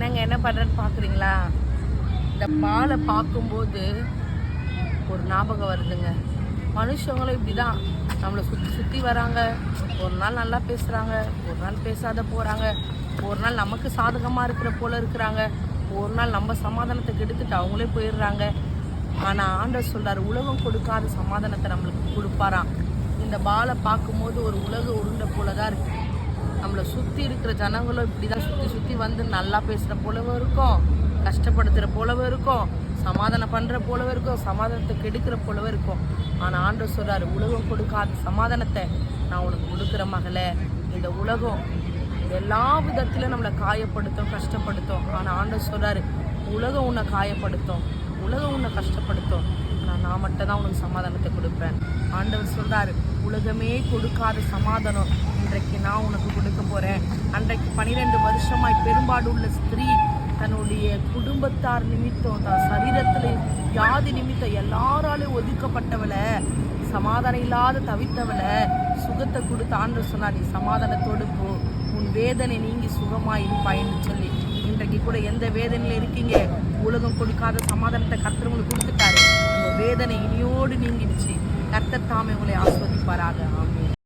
நாங்கள் என்ன பண்ணுறேன்னு பார்க்குறீங்களா இந்த பாலை பார்க்கும்போது ஒரு ஞாபகம் வருதுங்க. மனுஷங்களும் இப்படி தான் நம்மளை சுற்றி சுற்றி வராங்க. ஒரு நாள் நல்லா பேசுகிறாங்க ஒரு நாள் பேசாத போகிறாங்க ஒரு நாள் நமக்கு சாதகமாக இருக்கிற போல இருக்கிறாங்க. ஒரு நாள் நம்ம சமாதானத்தை கெடுத்துட்டு அவங்களே போயிடுறாங்க. ஆனால் ஆண்டர் சொல்றாரு உலகம் கொடுக்காத சமாதானத்தை நம்மளுக்கு கொடுப்பாராம். இந்த பாலை பார்க்கும்போது ஒரு உலக உருண்டை போல தான் இருக்கு. நம்மளை சுற்றி இருக்கிற ஜனங்களும் இப்படி தான் சுற்றி சுற்றி வந்து நல்லா பேசுகிற போலவும் இருக்கும் கஷ்டப்படுத்துகிற போலவும் இருக்கும் சமாதானம் பண்ணுற போலவும் இருக்கும் சமாதானத்தை கெடுக்கிற போலவும் இருக்கும். ஆனால் ஆண்டவர் சொல்கிறார் உலகம் கொடுக்காத சமாதானத்தை நான் உனக்கு கொடுக்குற மகளே. இந்த உலகம் எல்லா விதத்திலும் நம்மளை காயப்படுத்தும் கஷ்டப்படுத்தும். ஆனால் ஆண்டவர் சொல்கிறார் உலகம் உன்னை காயப்படுத்தும் உலகம் உன்னை கஷ்டப்படுத்தும். ஆனால் நான் மட்டும் தான் உனக்கு சமாதானத்தை கொடுப்பேன். ஆண்டவர் சொல்கிறார் உலகமே கொடுக்காத சமாதானம் இன்றைக்கு போகிறேன் போறேன். அன்றைக்கு பனிரெண்டு வருஷமாய் பெரும்பாடு உள்ள ஸ்திரீ தன்னுடைய குடும்பத்தார் நிமித்தம் தான் சரீரத்தில் வியாதி நிமித்தம் எல்லாராலையும் ஒதுக்கப்பட்டவளை சமாதானம் இல்லாத தவித்தவளை சுகத்தை கொடுத்து ஆண்டு நீ சமாதானத்தோடு போ. உன் வேதனை நீங்கி சுகமாய் இருப்பாயின்னு சொல்லி. இன்றைக்கு கூட எந்த வேதனையில இருக்கீங்க? உலகம் கொடுக்காத சமாதானத்தை கர்த்தர் உங்களுக்கு கொடுத்துட்டாரு. உங்கள் வேதனை இனியோடு நீங்கிடுச்சு. கர்த்தர் தாமே உங்களை ஆஸ்வதிப்பாராக. ஆமே